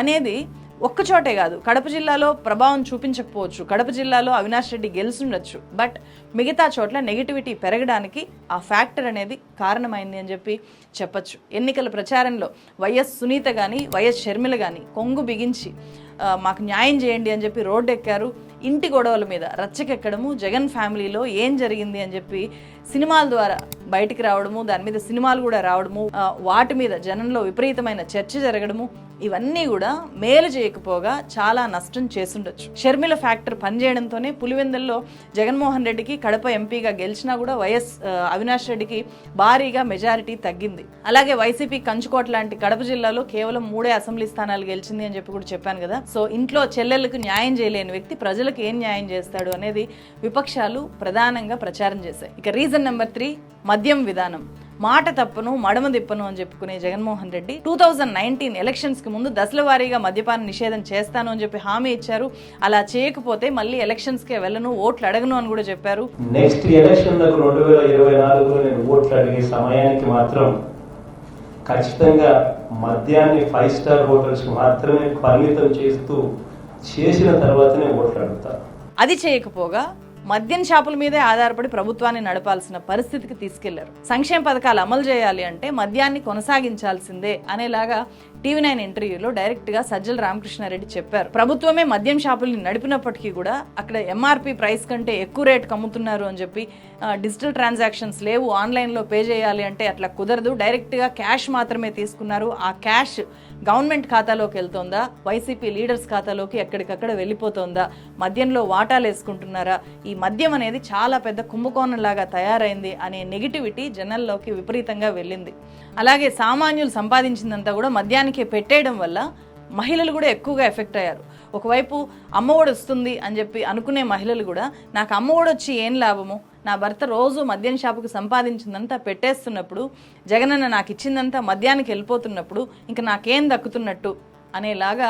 అనేది ఒక్క చోటే కాదు. కడప జిల్లాలో ప్రభావం చూపించకపోవచ్చు. కడప జిల్లాలో అవినాష్ రెడ్డి గెలుచుండొచ్చు బట్ మిగతా చోట్ల నెగిటివిటీ పెరగడానికి ఆ ఫ్యాక్టర్ అనేది కారణమైంది అని చెప్పి చెప్పచ్చు. ఎన్నికల ప్రచారంలో వైఎస్ సునీత కానీ వైఎస్ షర్మిల కానీ కొంగు బిగించి మాకు న్యాయం చేయండి అని చెప్పి రోడ్డు ఎక్కారు. ఇంటి గొడవల మీద రచ్చకెక్కడము. జగన్ ఫ్యామిలీలో ఏం జరిగింది అని చెప్పి సినిమాల ద్వారా బయటికి రావడము దాని మీద సినిమాలు కూడా రావడము వాటి మీద జనంలో విపరీతమైన చర్చ జరగడము ఇవన్నీ కూడా మేలు చేయకపోగా చాలా నష్టం చేసుండొచ్చు షర్మిల ఫ్యాక్టర్ పనిచేయడంతోనే పులివెందుల్లో జగన్మోహన్ రెడ్డికి కడప ఎంపీగా గెలిచినా కూడా వైఎస్ అవినాష్ రెడ్డికి భారీగా మెజారిటీ తగ్గింది. అలాగే వైసీపీ కంచుకోట లాంటి కడప జిల్లాలో కేవలం మూడే అసెంబ్లీ స్థానాలు గెలిచింది అని చెప్పి కూడా చెప్పాను కదా. సో ఇంట్లో చెల్లెలకు న్యాయం చేయలేని వ్యక్తి ప్రజలకు ఏం న్యాయం చేస్తాడు అనేది విపక్షాలు ప్రధానంగా ప్రచారం చేశాయి. ఇక రీజన్ నెంబర్ త్రీ మద్యం విధానం. మాట తప్పను మడమ తిప్పను అని చెప్పుకునే Jaganmohan Reddy two thousand nineteen ఎలక్షన్స్కి ముందు దశల వారీగా మద్యపాన నిషేధం చేస్తాను అని చెప్పి హామీ ఇచ్చారు. అలా చేయకపోతే మళ్ళీ ఎలక్షన్స్ కే వెళ్ళను ఓట్లు అడగను అని కూడా చెప్పారు. నెక్స్ట్ ఎలక్షన్లకు రెండు వేల ఇరవై నాలుగులో నేను ఓట్లు అడిగే సమయానికి మాత్రం ఖచ్చితంగా మద్యాన్ని ఫైవ్ స్టార్ హోటల్స్ మాత్రమే పరిమితం చేస్తూ చేసిన తర్వాతనే ఓట్లు అది చేయకపోగా మద్యం షాపుల మీదే ఆధారపడి ప్రభుత్వాన్ని నడపాల్సిన పరిస్థితికి తీసుకెళ్ళారు. సంక్షేమ పథకాలు అమలు చేయాలి అంటే మద్యాన్ని కొనసాగించాల్సిందే అనేలాగా టీవీ నైన్ ఇంటర్వ్యూలో డైరెక్ట్గా సజ్జల రామకృష్ణారెడ్డి చెప్పారు. ప్రభుత్వమే మద్యం షాపుల్ని నడిపినప్పటికీ కూడా అక్కడ ఎంఆర్పి ప్రైస్ కంటే ఎక్కువ రేట్ అమ్ముతున్నారు అని చెప్పి డిజిటల్ ట్రాన్సాక్షన్స్ లేవు ఆన్లైన్లో పే చేయాలి అంటే అట్లా కుదరదు. డైరెక్ట్గా క్యాష్ మాత్రమే తీసుకున్నారు. ఆ క్యాష్ గవర్నమెంట్ ఖాతాలోకి వెళ్తోందా? వైసీపీ లీడర్స్ ఖాతాలోకి ఎక్కడికక్కడ వెళ్ళిపోతోందా? మద్యంలో వాటాలు వేసుకుంటున్నారా? ఈ మద్యం అనేది చాలా పెద్ద కుంభకోణంలాగా తయారైంది అనే నెగిటివిటీ జనాల్లోకి విపరీతంగా వెళ్ళింది. అలాగే సామాన్యులు సంపాదించిందంతా కూడా మద్యానికే పెట్టేయడం వల్ల మహిళలు కూడా ఎక్కువగా ఎఫెక్ట్ అయ్యారు. ఒకవైపు అమ్మఒడి వస్తుంది అని చెప్పి అనుకునే మహిళలు కూడా నాకు అమ్మఒడి వచ్చి ఏం లాభము? నా భర్త రోజు మద్యం షాపుకు సంపాదించిందంతా పెట్టేస్తున్నప్పుడు జగనన్న నాకు ఇచ్చిందంతా మద్యానికి వెళ్ళిపోతున్నప్పుడు ఇంకా నాకేం దక్కుతున్నట్టు అనేలాగా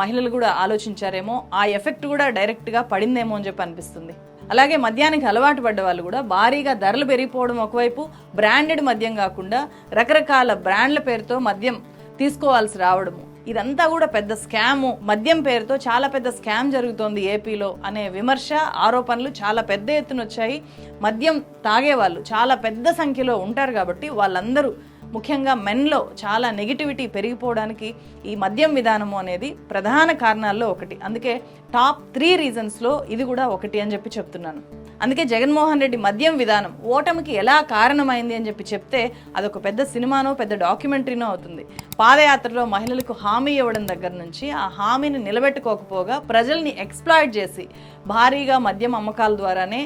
మహిళలు కూడా ఆలోచించారేమో. ఆ ఎఫెక్ట్ కూడా డైరెక్ట్గా పడిందేమో అని చెప్పి అనిపిస్తుంది. అలాగే మద్యానికి అలవాటు పడ్డ వాళ్ళు కూడా భారీగా ధరలు పెరిగిపోవడం ఒకవైపు బ్రాండెడ్ మద్యం కాకుండా రకరకాల బ్రాండ్ల పేరుతో మద్యం తీసుకోవాల్సి రావడము ఇదంతా కూడా పెద్ద స్కాము. మద్యం పేరుతో చాలా పెద్ద స్కామ్ జరుగుతోంది ఏపీలో అనే విమర్శ ఆరోపణలు చాలా పెద్ద ఎత్తున వచ్చాయి. మద్యం తాగేవాళ్ళు చాలా పెద్ద సంఖ్యలో ఉంటారు కాబట్టి వాళ్ళందరూ ముఖ్యంగా మెన్లో చాలా నెగిటివిటీ పెరిగిపోవడానికి ఈ మద్యం విధానము అనేది ప్రధాన కారణాల్లో ఒకటి. అందుకే టాప్ త్రీ రీజన్స్లో ఇది కూడా ఒకటి అని చెప్పి చెప్తున్నాను. అందుకే జగన్మోహన్ రెడ్డి మద్యం విధానం ఓటమికి ఎలా కారణమైంది అని చెప్పి చెప్తే అదొక పెద్ద సినిమానో పెద్ద డాక్యుమెంటరీనో అవుతుంది. పాదయాత్రలో మహిళలకు హామీ ఇవ్వడం దగ్గర నుంచి ఆ హామీని నిలబెట్టుకోకపోగా ప్రజల్ని ఎక్స్ప్లాయిట్ చేసి భారీగా మద్యం అమ్మకాల ద్వారానే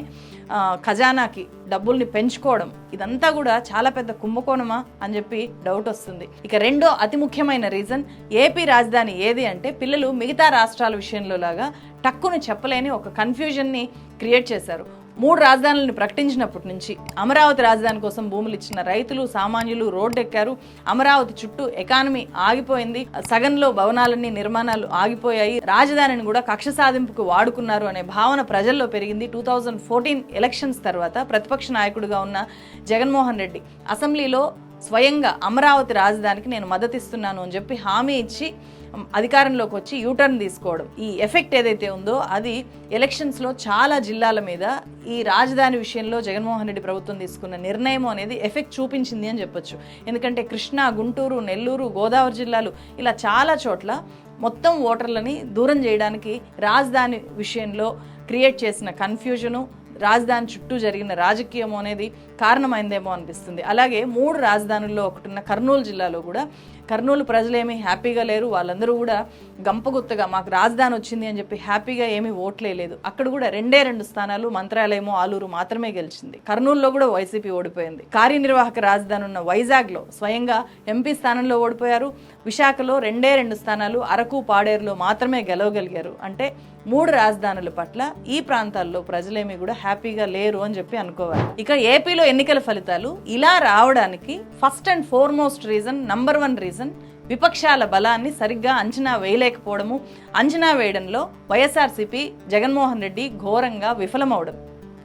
ఖజానాకి డబ్బుల్ని పెంచుకోవడం ఇదంతా కూడా చాలా పెద్ద కుంభకోణమా అని చెప్పి డౌట్ వస్తుంది. ఇక రెండో అతి ముఖ్యమైన రీజన్ ఏపీ రాజధాని ఏది అంటే పిల్లలు మిగతా రాష్ట్రాల విషయంలో లాగా టక్కును చెప్పలేని ఒక కన్ఫ్యూజన్ని క్రియేట్ చేశారు. మూడు రాజధానులను ప్రకటించినప్పటి నుంచి అమరావతి రాజధాని కోసం భూములు ఇచ్చిన రైతులు సామాన్యులు రోడ్డెక్కారు. అమరావతి చుట్టూ ఎకానమీ ఆగిపోయింది. సగంలో భవనాలన్నీ నిర్మాణాలు ఆగిపోయాయి. రాజధానిని కూడా కక్ష సాధింపుకు వాడుకున్నారు అనే భావన ప్రజల్లో పెరిగింది. టూ థౌజండ్ ఫోర్టీన్ ఎలక్షన్స్ తర్వాత ప్రతిపక్ష నాయకుడిగా ఉన్న జగన్మోహన్ రెడ్డి అసెంబ్లీలో స్వయంగా అమరావతి రాజధానికి నేను మద్దతిస్తున్నాను అని చెప్పి హామీ ఇచ్చి అధికారంలోకి వచ్చి యూటర్న్ తీసుకోవడం. ఈ ఎఫెక్ట్ ఏదైతే ఉందో అది ఎలక్షన్స్లో చాలా జిల్లాల మీద ఈ రాజధాని విషయంలో జగన్మోహన్ రెడ్డి ప్రభుత్వం తీసుకున్న నిర్ణయం అనేది ఎఫెక్ట్ చూపించింది అని చెప్పొచ్చు. ఎందుకంటే కృష్ణా గుంటూరు నెల్లూరు గోదావరి జిల్లాలు ఇలా చాలా చోట్ల మొత్తం ఓటర్లని దూరం చేయడానికి రాజధాని విషయంలో క్రియేట్ చేసిన కన్ఫ్యూజను రాజధాని చుట్టూ జరిగిన రాజకీయం అనేది కారణమైందేమో అనిపిస్తుంది. అలాగే మూడు రాజధానుల్లో ఒకటి ఉన్న కర్నూలు జిల్లాలో కూడా కర్నూలు ప్రజలేమీ హ్యాపీగా లేరు. వాళ్ళందరూ కూడా గంపగుత్తగా మాకు రాజధాని వచ్చింది అని చెప్పి హ్యాపీగా ఏమీ ఓట్లేదు అక్కడ కూడా రెండే రెండు స్థానాలు మంత్రాలయము ఆలూరు మాత్రమే గెలిచింది. కర్నూలులో కూడా వైసీపీ ఓడిపోయింది. కార్యనిర్వాహక రాజధాని ఉన్న వైజాగ్లో స్వయంగా ఎంపీ స్థానంలో ఓడిపోయారు. విశాఖలో రెండే రెండు స్థానాలు అరకు పాడేరులో మాత్రమే గెలవగలిగారు. అంటే మూడు రాజధానుల పట్ల ఈ ప్రాంతాల్లో ప్రజలేమీ కూడా హ్యాపీగా లేరు అని చెప్పి అనుకోవాలి. ఇక ఏపీలో ఎన్నికల ఫలితాలు ఇలా రావడానికి first and foremost reason number one reason విపక్షాల బలాన్ని సరిగ్గా అంచనా వేయలేకపోవడము అంచనా వేయడంలో వైఎస్ఆర్సీపీ జగన్మోహన్ రెడ్డి ఘోరంగా విఫలమవడం.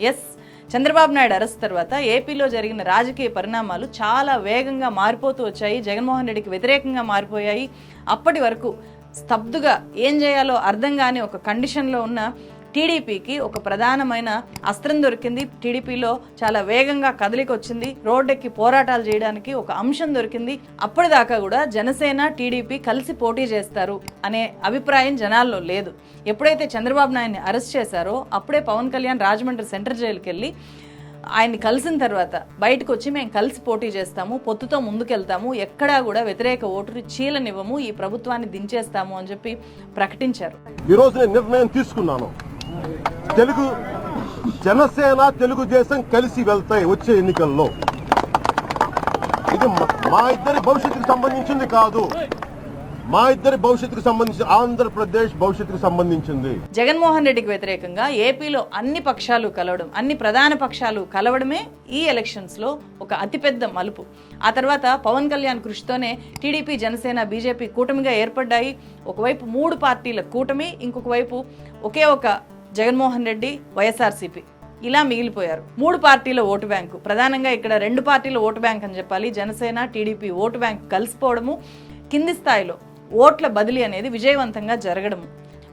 ఎస్ చంద్రబాబు నాయుడు అరెస్ట్ తర్వాత ఏపీలో జరిగిన రాజకీయ పరిణామాలు చాలా వేగంగా మారిపోతూ వచ్చాయి జగన్మోహన్ రెడ్డికి వ్యతిరేకంగా మారిపోయాయి. అప్పటి వరకు స్తబ్దుగా ఏం చేయాలో అర్థం కాని ఒక కండిషన్లో ఉన్న టీడీపీకి ఒక ప్రధానమైన అస్త్రం దొరికింది. టీడీపీలో చాలా వేగంగా కదలిక వచ్చింది రోడ్డెక్కి పోరాటాలు చేయడానికి ఒక అంశం దొరికింది. అప్పటిదాకా కూడా జనసేన టీడీపీ కలిసి పోటీ చేస్తారు అనే అభిప్రాయం జనాల్లో లేదు. ఎప్పుడైతే చంద్రబాబు నాయుడిని అరెస్ట్ చేశారో అప్పుడే పవన్ కళ్యాణ్ రాజమండ్రి సెంటర్ జైలుకి వెళ్ళి ఆయన్ని కలిసిన తర్వాత బయటకు వచ్చి మేము కలిసి పోటీ చేస్తాము పొత్తుతో ముందుకెళ్తాము ఎక్కడా కూడా వ్యతిరేక ఓటుని చీలనివ్వము ఈ ప్రభుత్వాన్ని దించేస్తాము అని చెప్పి ప్రకటించారు. ఈరోజు నేను నిర్ణయం తీసుకున్నాను. తెలుగు జనసేన తెలుగుదేశం కలిసి వెళ్తాయి వచ్చే ఎన్నికల్లో. ఇది మా- మా ఇద్దరి భవిష్యత్తుకు సంబంధించింది కాదు. మా ఇద్దరి భవిష్యత్తుకు సంబంధించి ఆంధ్రప్రదేశ్ భవిష్యత్తుకు సంబంధించింది. జగన్మోహన్ రెడ్డికి వ్యతిరేకంగా ఏపీలో అన్ని పక్షాలు కలవడం అన్ని ప్రధాన పక్షాలు కలవడమే ఈ ఎలక్షన్స్లో ఒక అతిపెద్ద మలుపు. ఆ తర్వాత పవన్ కళ్యాణ్ కృషితోనే టీడీపీ జనసేన బీజేపీ కూటమిగా ఏర్పడ్డాయి. ఒకవైపు మూడు పార్టీల కూటమి ఇంకొక వైపు ఒకే ఒక జగన్మోహన్ రెడ్డి వైఎస్ఆర్సీపీ. ఇలా మిగిలిపోయారు. మూడు పార్టీల ఓటు బ్యాంకు. ప్రధానంగా ఇక్కడ రెండు పార్టీల ఓటు బ్యాంక్ అని చెప్పాలి. జనసేన టీడీపీ ఓటు బ్యాంక్ కలిసిపోవడము కింది స్థాయిలో. ఓట్ల బదిలీ అనేది విజయవంతంగా జరగడం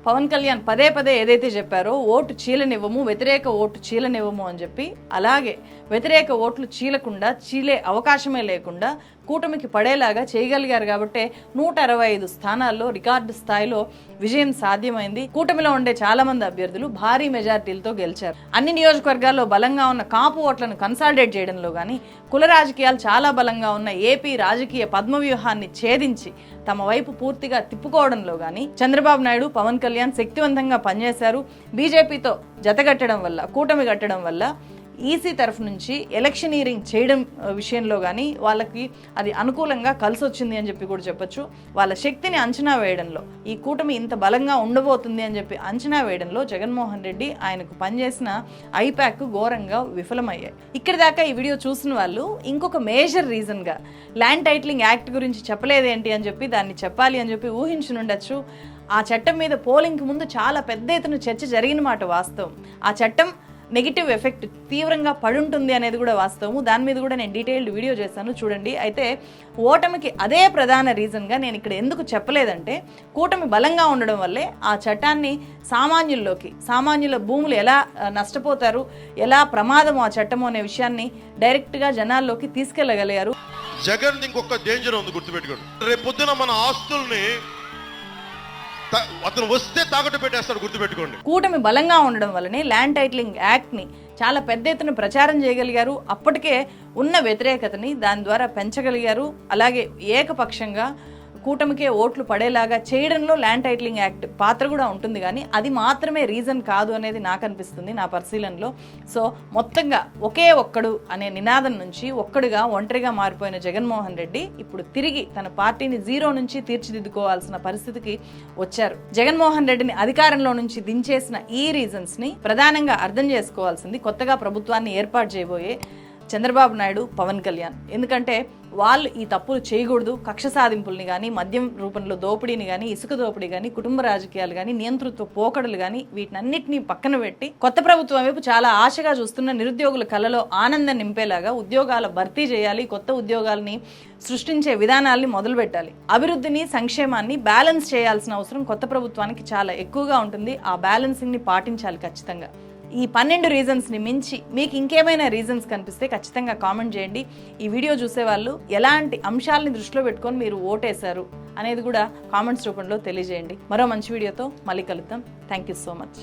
పవన్ కళ్యాణ్ పదే పదే ఏదైతే చెప్పారో ఓటు చీలనివ్వము వ్యతిరేక ఓటు చీలనివ్వము అని చెప్పి అలాగే వ్యతిరేక ఓట్లు చీలకుండా చీలే అవకాశమే లేకుండా కూటమికి పడేలాగా చేయగలిగారు కాబట్టి నూట అరవై ఐదు స్థానాల్లో రికార్డు స్థాయిలో విజయం సాధ్యమైంది. కూటమిలో ఉండే చాలా మంది అభ్యర్థులు భారీ మెజార్టీలతో గెలిచారు. అన్ని నియోజకవర్గాల్లో బలంగా ఉన్న కాపు ఓట్లను కన్సాలిడేట్ చేయడంలో కానీ కుల రాజకీయాలు చాలా బలంగా ఉన్న ఏపీ రాజకీయ పద్మవ్యూహాన్ని ఛేదించి తమ వైపు పూర్తిగా తిప్పుకోవడంలో కానీ చంద్రబాబు నాయుడు పవన్ కళ్యాణ్ శక్తివంతంగా పనిచేశారు. బీజేపీతో జతగట్టడం వల్ల కూటమి కట్టడం వల్ల ఈసీ తరఫు నుంచి ఎలక్షనీరింగ్ చేయడం విషయంలో కానీ వాళ్ళకి అది అనుకూలంగా కలిసి వచ్చింది అని చెప్పి కూడా చెప్పొచ్చు. వాళ్ళ శక్తిని అంచనా వేయడంలో ఈ కూటమి ఇంత బలంగా ఉండబోతుంది అని చెప్పి అంచనా వేయడంలో జగన్మోహన్ రెడ్డి ఆయనకు పనిచేసిన ఐపాక్ ఘోరంగా విఫలమయ్యాయి. ఇక్కడి దాకా ఈ వీడియో చూసిన వాళ్ళు ఇంకొక మేజర్ రీజన్గా ల్యాండ్ టైటిలింగ్ యాక్ట్ గురించి చెప్పలేదేంటి అని చెప్పి దాన్ని చెప్పాలి అని చెప్పి ఊహించునుండొచ్చు. ఆ చట్టం మీద పోలింగ్కి ముందు చాలా పెద్ద ఎత్తున చర్చ జరిగిన మాట వాస్తవం. ఆ చట్టం నెగిటివ్ ఎఫెక్ట్ తీవ్రంగా పడుంటుంది అనేది కూడా వాస్తవము. దాని మీద కూడా నేను డీటెయిల్డ్ వీడియో చేశాను చూడండి. అయితే ఓటమికి అదే ప్రధాన రీజన్గా నేను ఇక్కడ ఎందుకు చెప్పలేదంటే కూటమి బలంగా ఉండడం వల్లే ఆ చట్టాన్ని సామాన్యుల్లోకి సామాన్యుల భూములు ఎలా నష్టపోతారు ఎలా ప్రమాదం ఆ చట్టము అనే విషయాన్ని డైరెక్ట్గా జనాల్లోకి తీసుకెళ్ళగలిగారు. జగన్ ఇంకొక డేంజర్ ఉంది గుర్తుపెట్టుకోండి. రేపు పొద్దున మన ఆస్తుల్ని అతను వస్తే తాకట్టు పెట్టేస్తాడు గుర్తుపెట్టుకోండి. కూటమి బలంగా ఉండడం వల్లనే ల్యాండ్ టైటిలింగ్ యాక్ట్ని చాలా పెద్ద ఎత్తున ప్రచారం చేయగలిగారు. అప్పటికే ఉన్న వ్యతిరేకతని దాని ద్వారా పెంచగలిగారు. అలాగే ఏకపక్షంగా కూటమికే ఓట్లు పడేలాగా చేయడంలో ల్యాండ్ టైటిలింగ్ యాక్ట్ పాత్ర కూడా ఉంటుంది కానీ అది మాత్రమే రీజన్ కాదు అనేది నాకు అనిపిస్తుంది నా పరిశీలనలో. సో మొత్తంగా ఒకే ఒక్కడు అనే నినాదం నుంచి ఒక్కడుగా ఒంటరిగా మారిపోయిన జగన్మోహన్ రెడ్డి ఇప్పుడు తిరిగి తన పార్టీని జీరో నుంచి తీర్చిదిద్దుకోవాల్సిన పరిస్థితికి వచ్చారు. జగన్మోహన్ రెడ్డిని అధికారంలో నుంచి దించేసిన ఈ రీజన్స్ని ప్రధానంగా అర్థం చేసుకోవాల్సింది కొత్తగా ప్రభుత్వాన్ని ఏర్పాటు చేయబోయే చంద్రబాబు నాయుడు పవన్ కళ్యాణ్. ఎందుకంటే వాళ్ళు ఈ తప్పులు చేయకూడదు. కక్ష సాధింపుల్ని కానీ మద్యం రూపంలో దోపిడీని కానీ ఇసుక దోపిడీ కానీ కుటుంబ రాజకీయాలు కానీ నియంతృత్వ పోకడలు కానీ వీటినన్నింటినీ పక్కన పెట్టి కొత్త ప్రభుత్వం వైపు చాలా ఆశగా చూస్తున్న నిరుద్యోగుల కళలో ఆనందం నింపేలాగా ఉద్యోగాల భర్తీ చేయాలి కొత్త ఉద్యోగాల్ని సృష్టించే విధానాల్ని మొదలుపెట్టాలి. అభివృద్ధిని సంక్షేమాన్ని బ్యాలెన్స్ చేయాల్సిన అవసరం కొత్త ప్రభుత్వానికి చాలా ఎక్కువగా ఉంటుంది. ఆ బ్యాలెన్సింగ్ని పాటించాలి ఖచ్చితంగా. ఈ పన్నెండు రీజన్స్ని మించి మీకు ఇంకేమైనా రీజన్స్ కనిపిస్తే ఖచ్చితంగా కామెంట్ చేయండి. ఈ వీడియో చూసేవాళ్ళు ఎలాంటి అంశాలని దృష్టిలో పెట్టుకొని మీరు ఓటేశారు అనేది కూడా కామెంట్స్ రూపంలో తెలియజేయండి. మరో మంచి వీడియోతో మళ్ళీ కలుద్దాం. Thank you so much